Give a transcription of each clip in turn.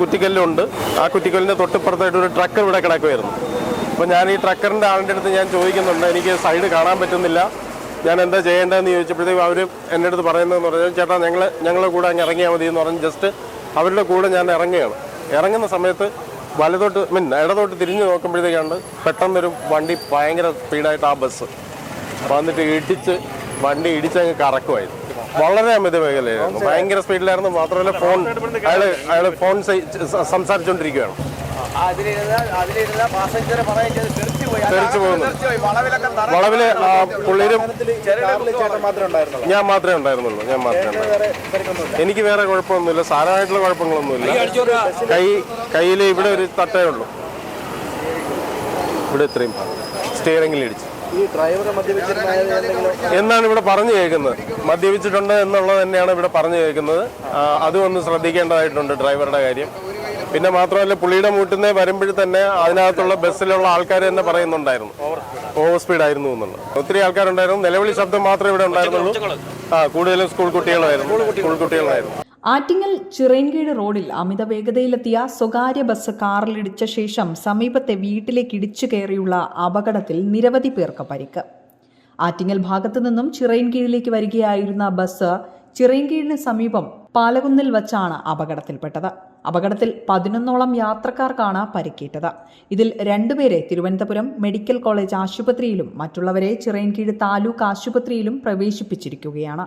കുറ്റിക്കല്ലുണ്ട്. ആ കുറ്റിക്കല്ലിന്റെ തൊട്ടിപ്പുറത്തായിട്ട് ഒരു ട്രക്കർ ഇവിടെ കിടക്കുമായിരുന്നു അപ്പോൾ ഞാൻ ഈ ട്രക്കറിന്റെ ആളിന്റെ അടുത്ത് ഞാൻ ചോദിക്കുന്നുണ്ട് എനിക്ക് സൈഡ് കാണാൻ പറ്റുന്നില്ല. ഞാൻ എന്താ ചെയ്യേണ്ടതെന്ന് ചോദിച്ചപ്പോഴത്തേക്കും അവർ എന്റെ അടുത്ത് പറയുന്നതെന്ന് പറഞ്ഞാൽ ചേട്ടാ ഞങ്ങൾ ഞങ്ങളുടെ കൂടെ അങ്ങ് ഇറങ്ങിയാൽ മതി എന്ന് പറഞ്ഞ് ജസ്റ്റ് അവരുടെ കൂടെ ഞാൻ ഇറങ്ങുകയാണ്. ഇറങ്ങുന്ന സമയത്ത് വലതോട്ട് മീൻ ഇടതോട്ട് തിരിഞ്ഞ് നോക്കുമ്പോഴത്തേക്കാണ് പെട്ടെന്നൊരു വണ്ടി ഭയങ്കര സ്പീഡായിട്ട് ആ ബസ് വന്നിട്ട് ഇടിച്ച് വണ്ടി ഇടിച്ചങ്ങ് കറക്കുമായിരുന്നു വളരെ അമിത മേഖലയായിരുന്നു ഭയങ്കര സ്പീഡിലായിരുന്നു. മാത്രമല്ല ഫോൺ. അയാൾ അയാൾ ഫോൺ സംസാരിച്ചുകൊണ്ടിരിക്കുകയാണ് തറ വളവിൽ പുള്ളിരും ഞാൻ മാത്രമേ ഉണ്ടായിരുന്നുള്ളൂ. ഞാൻ മാത്രമേ എനിക്ക് വേറെ കുഴപ്പമൊന്നുമില്ല. സാരമായിട്ടുള്ള കുഴപ്പങ്ങളൊന്നുമില്ല. കൈ കയ്യിൽ ഇവിടെ ഒരു തട്ടേ ഉള്ളൂ. ഇവിടെ ഇത്രയും സ്റ്റിയറിംഗിൽ ഇടിച്ചു. എന്നാണ് ഇവിടെ പറഞ്ഞു കേൾക്കുന്നത്. മദ്യപിച്ചിട്ടുണ്ട് എന്നുള്ളത് തന്നെയാണ് ഇവിടെ പറഞ്ഞു കേൾക്കുന്നത്. അതും ഒന്ന് ശ്രദ്ധിക്കേണ്ടതായിട്ടുണ്ട് ഡ്രൈവറുടെ കാര്യം. പിന്നെ മാത്രമല്ല പുള്ളിയുടെ മൂട്ടിൽ വരുമ്പോഴേ തന്നെ അതിനകത്തുള്ള ബസ്സിലുള്ള ആൾക്കാർ തന്നെ പറയുന്നുണ്ടായിരുന്നു. ഓവർ സ്പീഡ് ആയിരുന്നു എന്നുള്ളത്. ഒത്തിരി ആൾക്കാരുണ്ടായിരുന്നു. നിലവിളി ശബ്ദം മാത്രമേ ഇവിടെ ഉണ്ടായിരുന്നുള്ളൂ. ആ കൂടുതലും സ്കൂൾ കുട്ടികളായിരുന്നു. സ്കൂൾ കുട്ടികളായിരുന്നു. ആറ്റിങ്ങൽ ചിറയൻകീഴ് റോഡിൽ അമിത വേഗതയിലെത്തിയ സ്വകാര്യ ബസ് കാറിലിടിച്ച ശേഷം സമീപത്തെ വീട്ടിലേക്ക് ഇടിച്ചു കയറിയുള്ള അപകടത്തിൽ നിരവധി പേർക്ക് പരിക്ക്. ആറ്റിങ്ങൽ ഭാഗത്തു നിന്നും ചിറയൻകീഴിലേക്ക് വരികയായിരുന്ന ബസ് ചിറയൻകീഴിന് സമീപം പാലകുന്നിൽ വച്ചാണ് അപകടത്തിൽപ്പെട്ടത്. അപകടത്തിൽ പതിനൊന്നോളം യാത്രക്കാർക്കാണ് പരിക്കേറ്റത്. ഇതിൽ രണ്ടുപേരെ തിരുവനന്തപുരം മെഡിക്കൽ കോളേജ് ആശുപത്രിയിലും മറ്റുള്ളവരെ ചിറയൻകീഴ് താലൂക്ക് ആശുപത്രിയിലും പ്രവേശിപ്പിച്ചിരിക്കുകയാണ്.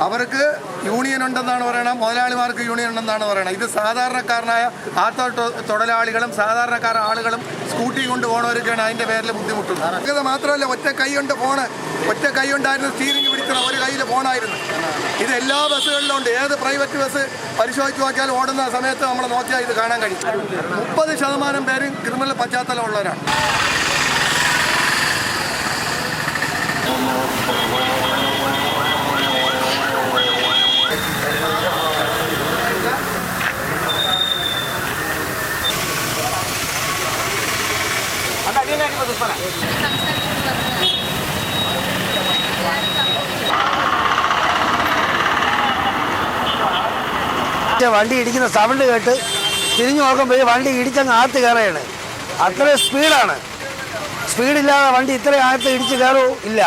അവർക്ക് യൂണിയൻ ഉണ്ടെന്നാണ് പറയണം മുതലാളിമാർക്ക് യൂണിയൻ ഉണ്ടെന്നാണ് പറയണം ഇത് സാധാരണക്കാരനായ ആട്ടോ തൊ- തൊഴിലാളികളും സാധാരണക്കാർ ആളുകളും സ്കൂട്ടി കൊണ്ട് പോകണവർക്കാണ് അതിന്റെ പേരിൽ ബുദ്ധിമുട്ടുന്നത്. മാത്രമല്ല ഒറ്റ കൈ കൊണ്ട് ഫോണ് ഒറ്റ കൈ കൊണ്ടായിരുന്നു സ്റ്റീറിംഗ് പിടിക്കണം ഒരു കയ്യിൽ ഫോണായിരുന്നു ഇത് എല്ലാ ബസ്സുകളിലും ഉണ്ട്. ഏത് പ്രൈവറ്റ് ബസ് പരിശോധിച്ച് നോക്കിയാൽ ഓടുന്ന സമയത്ത് നമ്മൾ നോക്കിയാൽ ഇത് കാണാൻ കഴിയും. മുപ്പത് ശതമാനം പേരും ക്രിമിനൽ പശ്ചാത്തലം വണ്ടി ഇടിക്കുന്ന സൗണ്ട് കേട്ട് തിരിഞ്ഞു നോക്കുമ്പോൾ വണ്ടി ഇടിച്ചങ്ങ് ആത്ത് കയറുകയാണ്. അത്രയും സ്പീഡാണ് സ്പീഡില്ലാതെ വണ്ടി ഇത്രയും ആഴത്ത് ഇടിച്ച് കയറൂ ഇല്ല.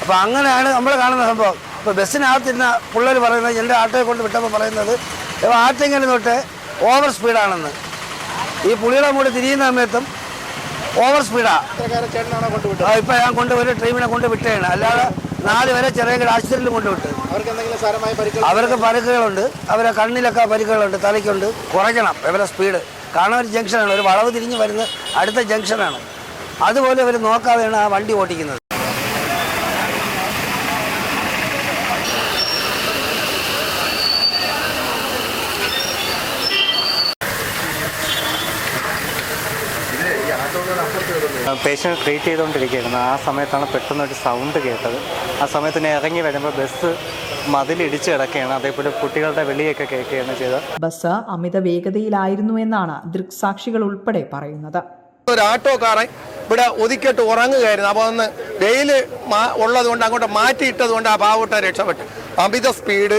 അപ്പോൾ അങ്ങനെയാണ് നമ്മൾ കാണുന്ന സംഭവം. ഇപ്പോൾ ബസ്സിനകത്തിരുന്ന പിള്ളേർ പറയുന്നത് എന്റെ ആട്ടോയെ കൊണ്ട് വിട്ടപ്പോൾ പറയുന്നത് ആറ്റെങ്കിലും തൊട്ട് ഓവർ സ്പീഡാണെന്ന് ഈ പുളിയുടെ മൂടി തിരിയുന്ന സമയത്തും ഓവർ സ്പീഡാണ് ഇപ്പൊ ഞാൻ കൊണ്ടുപോയി ട്രീമിനെ കൊണ്ട് വിട്ടേണ്. അല്ലാതെ നാല് വരെ ചെറിയ ആശുപത്രിയിൽ കൊണ്ടുവിട്ട് അവർക്ക് പരിക്കുകളുണ്ട്. അവരെ കണ്ണിലൊക്കെ പരിക്കുകളുണ്ട്. തലയ്ക്കുണ്ട്. കുറയ്ക്കണം ഇവരെ സ്പീഡ്. കാരണം ഒരു ജംഗ്ഷനാണ്. ഒരു വളവ് തിരിഞ്ഞ് വരുന്ന അടുത്ത ജംഗ്ഷനാണ്. അതുപോലെ ഇവർ നോക്കാതെയാണ് ആ വണ്ടി ഓടിക്കുന്നത്. പേഷ്യന്റ് ട്രീറ്റ് ചെയ്തുകൊണ്ടിരിക്കുകയായിരുന്നു. ആ സമയത്താണ് പെട്ടെന്നൊരു സൗണ്ട് കേട്ടത്. ആ സമയത്ത് ഞാൻ ഇറങ്ങി വരുമ്പോൾ ബസ് മതിലിടിച്ച് കിടക്കുകയാണ്. അതേപോലെ കുട്ടികളുടെ വെളിയൊക്കെ കേൾക്കുകയാണ് ചെയ്തത്. ബസ് അമിത വേഗതയിലായിരുന്നു എന്നാണ് ദൃക്സാക്ഷികൾ ഉൾപ്പെടെ പറയുന്നത്. ഒരു കാറെ ഇവിടെ ഒതുക്കിയിട്ട് ഉറങ്ങുകയായിരുന്നു. അപ്പോൾ ഒന്ന് വെയിൽ ഉള്ളതുകൊണ്ട് അങ്ങോട്ട് മാറ്റിയിട്ടതുകൊണ്ട് ആ പാവട്ട രക്ഷപ്പെട്ടു. അമിത സ്പീഡ്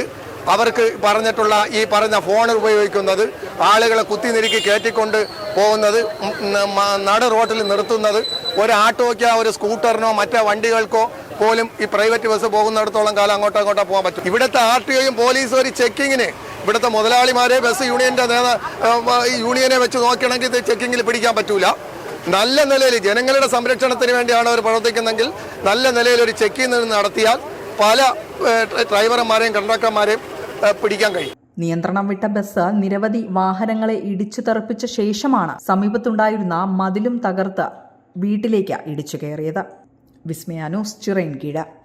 അവർക്ക് പറഞ്ഞിട്ടുള്ള ഈ പറഞ്ഞ ഫോൺ ഉപയോഗിക്കുന്നത് ആളുകളെ കുത്തിനിരുക്കി കയറ്റിക്കൊണ്ട് പോകുന്നത് നട റോട്ടിൽ നിർത്തുന്നത് ഒരു ആട്ടോയ്ക്കോ ഒരു സ്കൂട്ടറിനോ മറ്റേ വണ്ടികൾക്കോ പോലും ഈ പ്രൈവറ്റ് ബസ് പോകുന്നിടത്തോളം കാലം അങ്ങോട്ടോ അങ്ങോട്ടോ പോകാൻ പറ്റും. ഇവിടുത്തെ ആർ ടി ഒയും പോലീസും ഒരു ചെക്കിങ്ങിന്. ഇവിടുത്തെ മുതലാളിമാരെ ബസ് യൂണിയന്റെ നേതാ യൂണിയനെ വെച്ച് നോക്കുകയാണെങ്കിൽ ഇത് ചെക്കിങ്ങിൽ പിടിക്കാൻ പറ്റൂല. നല്ല നിലയിൽ ജനങ്ങളുടെ സംരക്ഷണത്തിന് വേണ്ടിയാണ് അവർ പ്രവർത്തിക്കുന്നതെങ്കിൽ നല്ല നിലയിൽ ഒരു ചെക്കിങ് നടത്തിയാൽ പല ഡ്രൈവർമാരെയും കണ്ടക്ടർമാരെയും പിടിക്കാൻ കഴിയും. നിയന്ത്രണം വിട്ട ബസ് നിരവധി വാഹനങ്ങളെ ഇടിച്ചു തെറിപ്പിച്ച ശേഷമാണ് സമീപത്തുണ്ടായിരുന്ന മതിലും തകർത്ത് വീട്ടിലേക്ക് ഇടിച്ചു കയറിയത്. വിസ്മയാനോസ് ചിറയൻകീഴ്.